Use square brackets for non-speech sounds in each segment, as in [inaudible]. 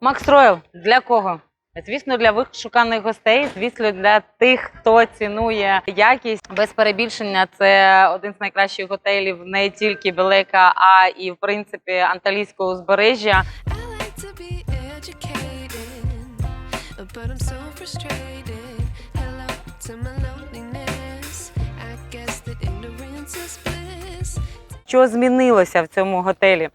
Макс Ройл для кого? Звісно, для вишуканих гостей, звісно, для тих, хто цінує якість. Без перебільшення це один з найкращих готелів не тільки Белека, а і в принципі Анталійського узбережжя. Що змінилося в цьому готелі?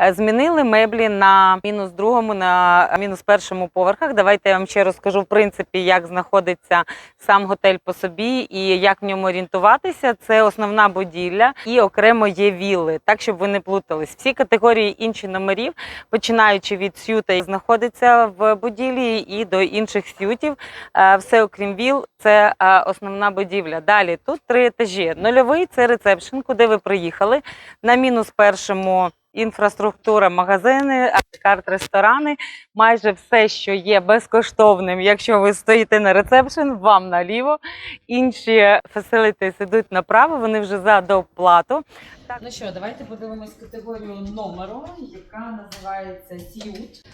Е, Змінили меблі на мінус другому, на мінус першому поверхах. Давайте я вам ще розкажу в принципі, як знаходиться сам готель по собі і як в ньому орієнтуватися. Це основна будівля і окремо є вілли, так щоб ви не плутались. Всі категорії інші номерів, починаючи від сюта, знаходиться в будівлі і до інших сютів. Е, Все окрім віл, це е, основна будівля. Далі тут три етажі. Нульовий це ресепшн, куди ви приїхали. На мінус першому інфраструктура, магазини, карт, ресторани. Майже все, що є безкоштовним, якщо ви стоїте на ресепшн, вам наліво. Інші фасилити сидуть направо, вони вже за доплату. Так. Ну що, давайте подивимось категорію номеру, яка називається Сіут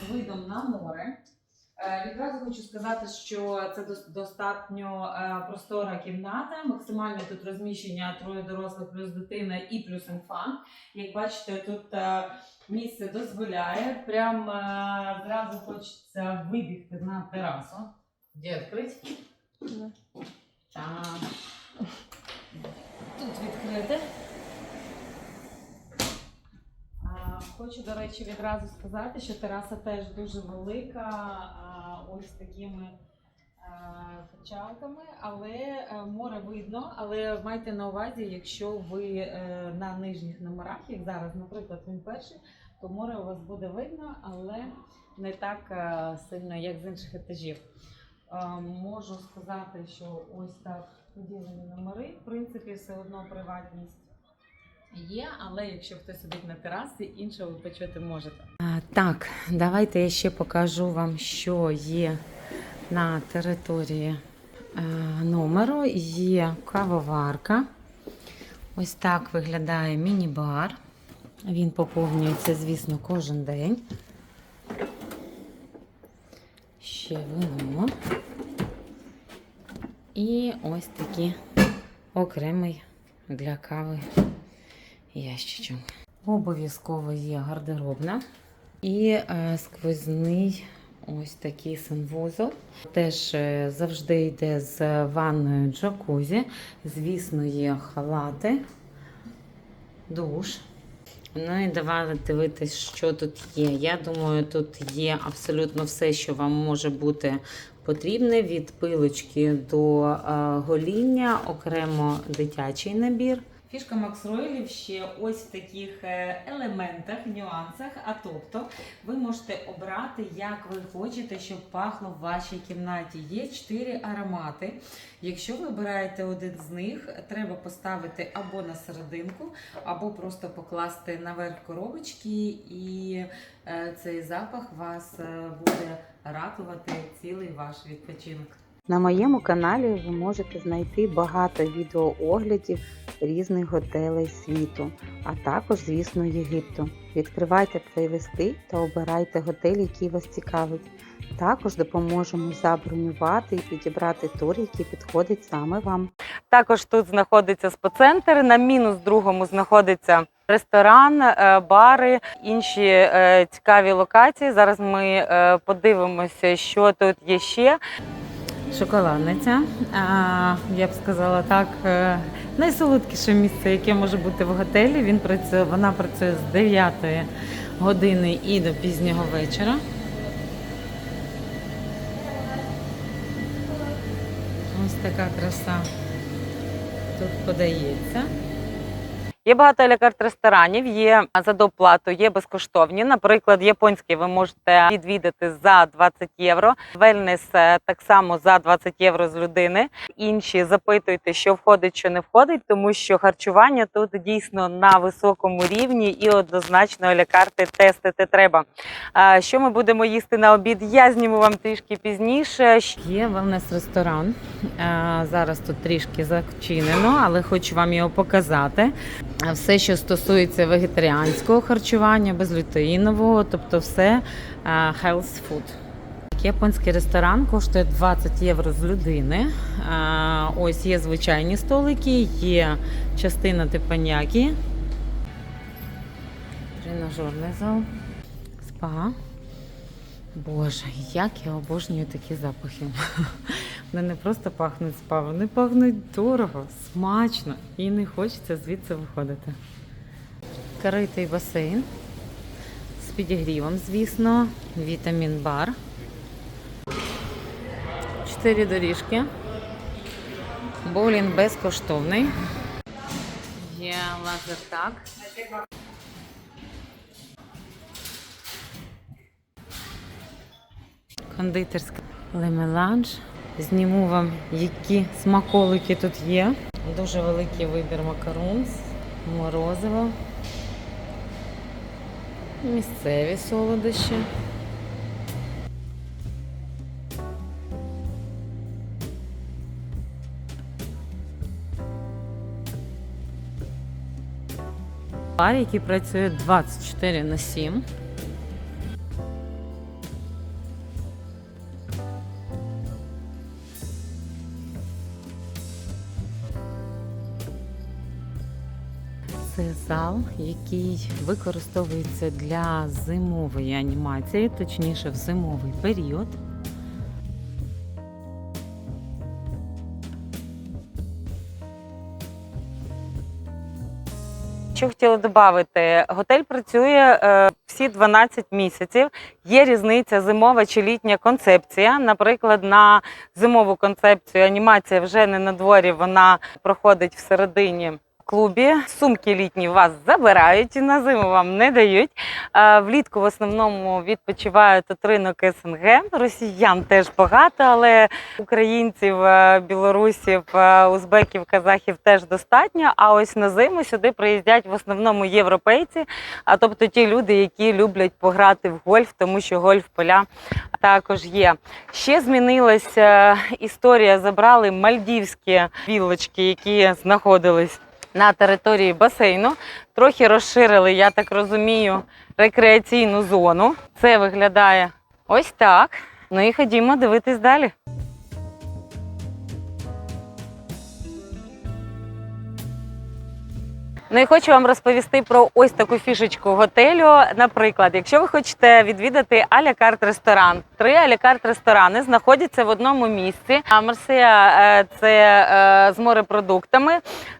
з видом на море. Е, Відразу хочу сказати, що це достатньо е, простора кімната. Максимальне тут розміщення троє дорослих плюс дитина і плюс інфант. Як бачите, тут е, місце дозволяє. Прям зразу хочеться вибігти на терасу. Де відкрити? Так. Тут відкрите. А, Хочу, до речі, відразу сказати, що тераса теж дуже велика, ось такими а, печалками, але е, море видно. Але майте на увазі, якщо ви е, на нижніх номерах, як зараз, наприклад, він перший, то море у вас буде видно, але не так е, сильно, як з інших етажів. Можу сказати, що ось так поділені номери. В принципі, все одно приватність є, але якщо хтось сидить на терасі, іншого ви почути можете. так, давайте я ще покажу вам, що є на території е, номеру. Є кавоварка. Ось так виглядає міні-бар. Він поповнюється, звісно, кожен день. Ще вино. І ось такий окремий для кави ящичок. Обов'язково є гардеробна і е, сквозний ось такий санвузол. Теж е, завжди йде з ванною джакузі. Звісно, є халати, душ. Ну і давайте дивитись, що тут є. Я думаю, тут є абсолютно все, що вам може бути потрібне від пилочки до е, гоління, окремо дитячий набір. Фішка Макс Ройлів ще ось в таких е, елементах, нюансах. А тобто, ви можете обрати, як ви хочете, щоб пахло в вашій кімнаті. Є чотири аромати. Якщо ви обираєте один з них, треба поставити або на серединку, або просто покласти наверх коробочки, і е, цей запах вас е, буде радувати цілий ваш відпочинок. На моєму каналі ви можете знайти багато відеооглядів різних готелей світу, а також, звісно, Єгипту. Відкривайте плейлисти та обирайте готель, який вас цікавить. Також допоможемо забронювати і підібрати тур, який підходить саме вам. Також тут знаходиться спа-центр. На мінус другому знаходиться ресторан, е, бари, інші е, цікаві локації. Зараз ми е, подивимося, що тут є ще. Шоколадниця, а, я б сказала так, е, найсолодкіше місце, яке може бути в готелі. Він працює, вона працює з 9 години і до пізнього вечора. Ось така краса тут подається. Є багато алякарт ресторанів, є за доплату, є безкоштовні. Наприклад, японський ви можете відвідати за 20 євро. Вельнес так само за 20 євро з людини. Інші запитуйте, що входить, що не входить, тому що харчування тут дійсно на високому рівні і однозначно алякарти тестити треба. Що ми будемо їсти на обід? Я зніму вам трішки пізніше. Є велнес-ресторан. Зараз тут трішки зачинено, але хочу вам його показати. Все, що стосується вегетаріанського харчування, безглютеїнового, тобто все е, health food. Японський ресторан коштує 20 євро з людини. Е, Ось є звичайні столики, є частина типаняки. Тренажерний зал. Спа. Боже, як я обожнюю такі запахи. Вони не просто пахнуть спа, вони пахнуть дорого, смачно і не хочеться звідси виходити. Критий басейн з підігрівом, звісно, вітамін бар. Чотири доріжки. Боулінг безкоштовний. Є лазертаг. Кондитерська лемеланж. Зніму вам, які смаколики тут є. Дуже великий вибір макарон, морозиво. Місцеві солодощі. Бар, який працює 24 на 7. Це зал, який використовується для зимової анімації, точніше в зимовий період. Що хотіла додати, готель працює е, всі 12 місяців. Є різниця зимова чи літня концепція. Наприклад, на зимову концепцію анімація вже не на дворі, вона проходить всередині. Клубі сумки літні вас забирають на зиму вам не дають. Влітку в основному відпочивають от СНГ. Росіян теж багато, але українців, е, білорусів, е, узбеків, казахів теж достатньо. А ось на зиму сюди приїздять в основному європейці, а тобто ті люди, які люблять пограти в гольф, тому що гольф-поля також є. Ще змінилася історія. Забрали мальдівські вілочки, які знаходились на території басейну. Трохи розширили, я так розумію, рекреаційну зону. Це виглядає ось так. Ну і ходімо дивитись далі. Ну і хочу вам розповісти про ось таку фішечку готелю. Наприклад, якщо ви хочете відвідати алякарт ресторан, три алякарт ресторани знаходяться в одному місці. А Марсея е, це е, з морепродуктами,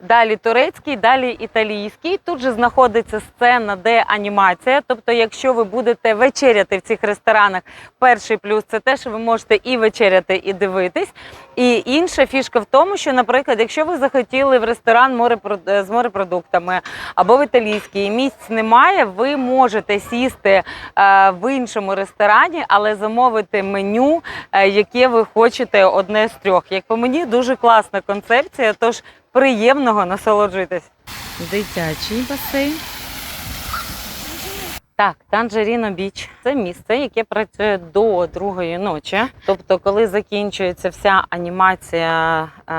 далі турецький, далі італійський. Тут же знаходиться сцена, де анімація. Тобто, якщо ви будете вечеряти в цих ресторанах, перший плюс це те, що ви можете і вечеряти, і дивитись. І інша фішка в тому, що, наприклад, якщо ви захотіли в ресторан морепро- з морепродуктами або в італійський, місць немає, ви можете сісти е, в іншому ресторані, але замовити меню, е, яке ви хочете одне з трьох. Як по мені, дуже класна концепція, тож приємного насолоджуйтесь. Дитячий басейн. Так, Танжеріно Біч це місце, яке працює до другої ночі. Тобто, коли закінчується вся анімація е,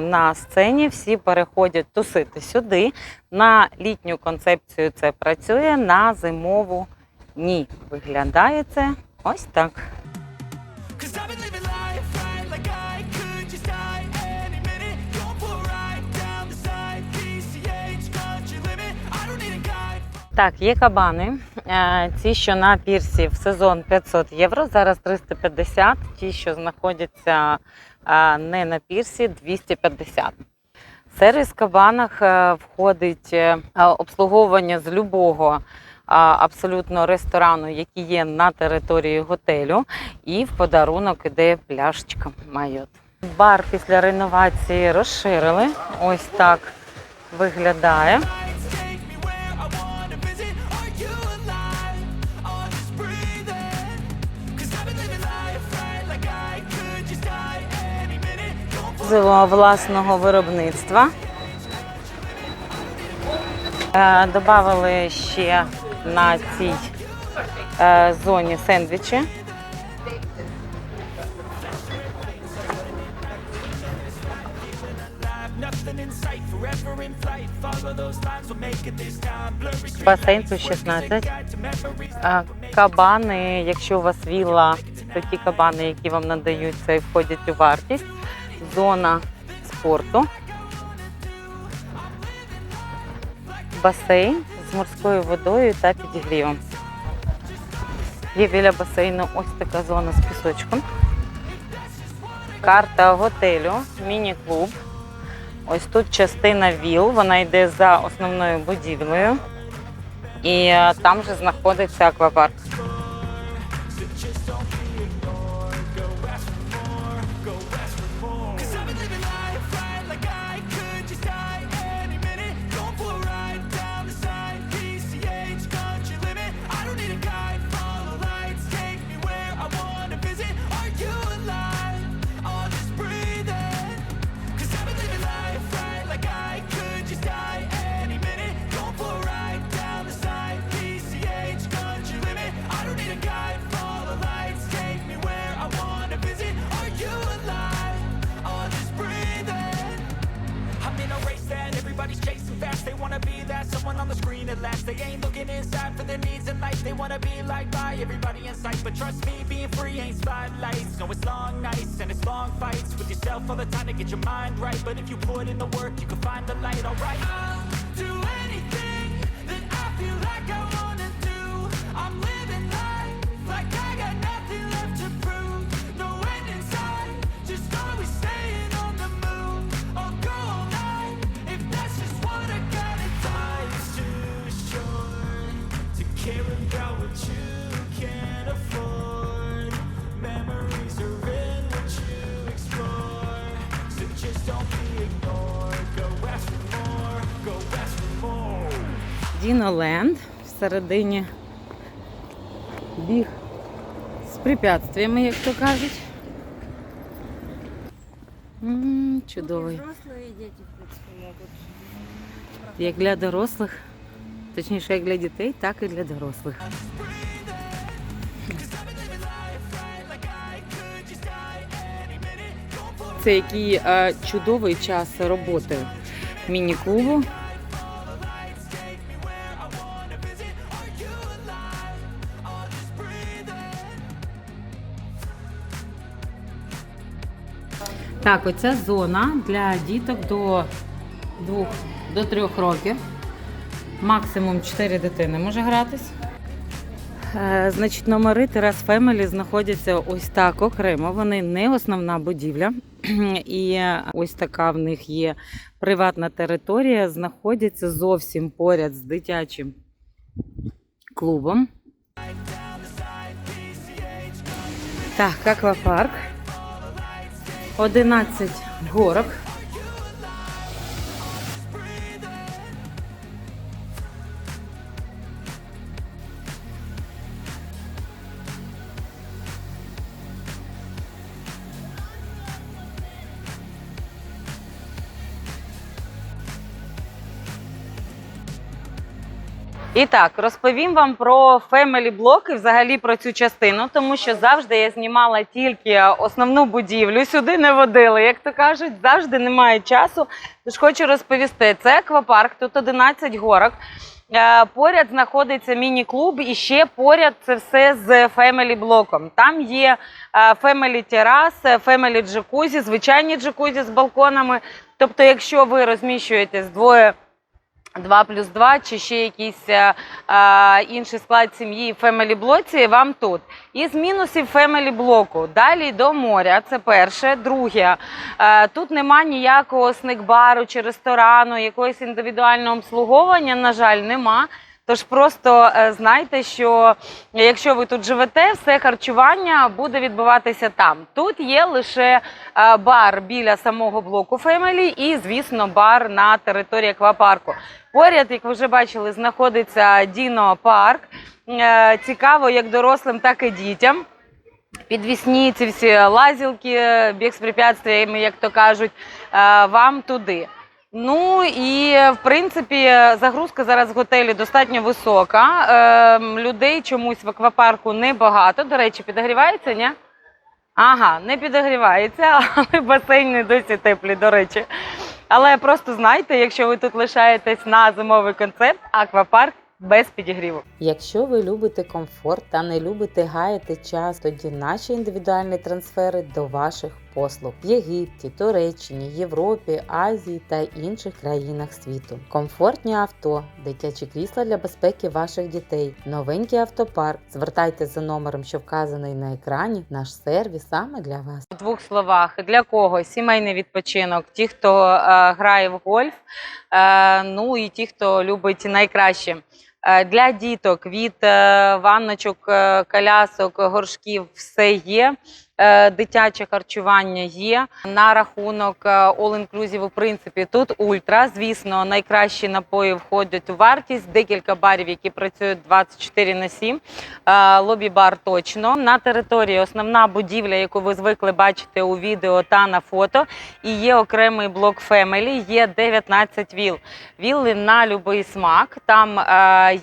на сцені, всі переходять тусити сюди. На літню концепцію це працює, на зимову ні. Виглядає це ось так. Так, є кабани. Е, Ці, що на пірсі в сезон 500 євро, зараз 350. Ті, що знаходяться е, не на пірсі, 250. В сервіс кабанах е, входить е, обслуговування з любого а, абсолютно ресторану, який є на території готелю, і в подарунок іде пляшечка майот. Бар після реновації розширили. Ось так виглядає. З власного виробництва. Е, Добавили ще на цій е, зоні сендвічі. Басейн тут working as 16. guide to memories. А, Кабани, якщо у вас вілла, то ті кабани, які вам надаються і входять у вартість. Зона спорту. Басейн з морською водою та підігрівом. Є біля басейну ось така зона з пісочком. Карта готелю, міні-клуб. Ось тут частина віл, вона йде за основною будівлею. І е, там же знаходиться аквапарк. Be by everybody in sight. But trust me, being free ain't spotlights. No, it's long nights and it's long fights with yourself all the time to get your mind right. But if you put in the work, you can find the light. Alright, I'll do anything Діноленд всередині біг з препятствиями, як то кажуть. М, Чудовий. Принципе, могут. Як для дорослих, точніше, як для дітей, так і для дорослих. Це який е, чудовий час роботи міні-клубу. Так, оця зона для діток до двох до трьох років. Максимум 4 дитини може гратись. Е, значить, номери Терас Фемелі знаходяться ось так окремо. Вони не основна будівля. [clears throat] І ось така в них є приватна територія. Знаходяться зовсім поряд з дитячим клубом. Так, аквапарк. 11 горок. І так, розповім вам про фемелі блоки, взагалі про цю частину, тому що завжди я знімала тільки основну будівлю, сюди не водили, як то кажуть, завжди немає часу. Тож хочу розповісти: це аквапарк, тут 11 горок. Е, Поряд знаходиться міні-клуб, і ще поряд це все з фемелі блоком. Там є фемелі терас, фемелі джакузі, звичайні джакузі з балконами. Тобто, якщо ви розміщуєтесь двоє. 2 плюс 2 чи ще якийсь е, е, інший склад сім'ї в фемелі блоці, вам тут. Із мінусів фемелі блоку. Далі до моря. Це перше. Друге, е, тут нема ніякого сникбару чи ресторану, якогось індивідуального обслуговування, на жаль, нема. Тож просто е, знайте, що якщо ви тут живете, все харчування буде відбуватися там. Тут є лише е, бар біля самого блоку Фемелі і, звісно, бар на території аквапарку. Поряд, як ви вже бачили, знаходиться Діно парк. Е, Цікаво як дорослим, так і дітям. Підвісні ці всі лазілки, біг з препятствиями, як то кажуть, вам туди. Ну і в принципі загрузка зараз в готелі достатньо висока. Е, людей чомусь в аквапарку небагато. До речі, підогрівається, ні? Ага, не підогрівається, [laughs] але басейни досі теплі, до речі. Але просто знайте, якщо ви тут лишаєтесь на зимовий концерт, аквапарк без підігріву. Якщо ви любите комфорт та не любите гаяти час, тоді наші індивідуальні трансфери до ваших послуг в Єгипті, Туреччині, Європі, Азії та інших країнах світу. Комфортні авто, дитячі крісла для безпеки ваших дітей, новенький автопарк. Звертайте за номером, що вказаний на екрані. Наш сервіс саме для вас. В двох словах для кого сімейний відпочинок, ті, хто е, грає в гольф, е, ну і ті, хто любить найкраще. Е, Для діток від е, ванночок, е, колясок, горшків все є. Е, Дитяче харчування є на рахунок е, all-inclusive, в принципі, тут ультра. Звісно, найкращі напої входять у вартість. Декілька барів, які працюють 24 на 7. Е, Лобі-бар точно на території. Основна будівля, яку ви звикли бачити у відео та на фото. І є окремий блок Family, є 19 віл. Вілли на будь-який смак. Там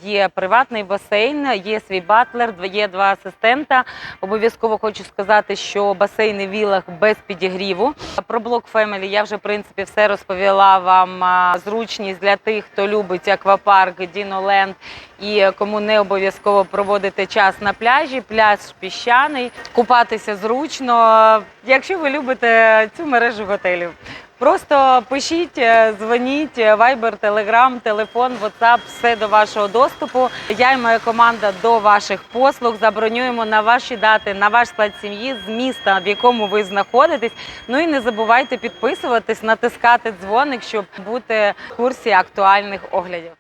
є приватний басейн, є свій батлер, є два асистента. Обов'язково хочу сказати, що басейни вілах без підігріву. Про блок Фемелі я вже в принципі все розповіла вам. Зручність для тих, хто любить аквапарк, Діноленд і кому не обов'язково проводити час на пляжі. Пляж піщаний, купатися зручно. Якщо ви любите цю мережу готелів. Просто пишіть, е, дзвоніть, вайбер, Telegram, телефон, WhatsApp, все до вашого доступу. Я і моя команда до ваших послуг забронюємо на ваші дати, на ваш склад сім'ї з міста, в якому ви знаходитесь. Ну і не забувайте підписуватись, натискати дзвоник, щоб бути в курсі актуальних оглядів.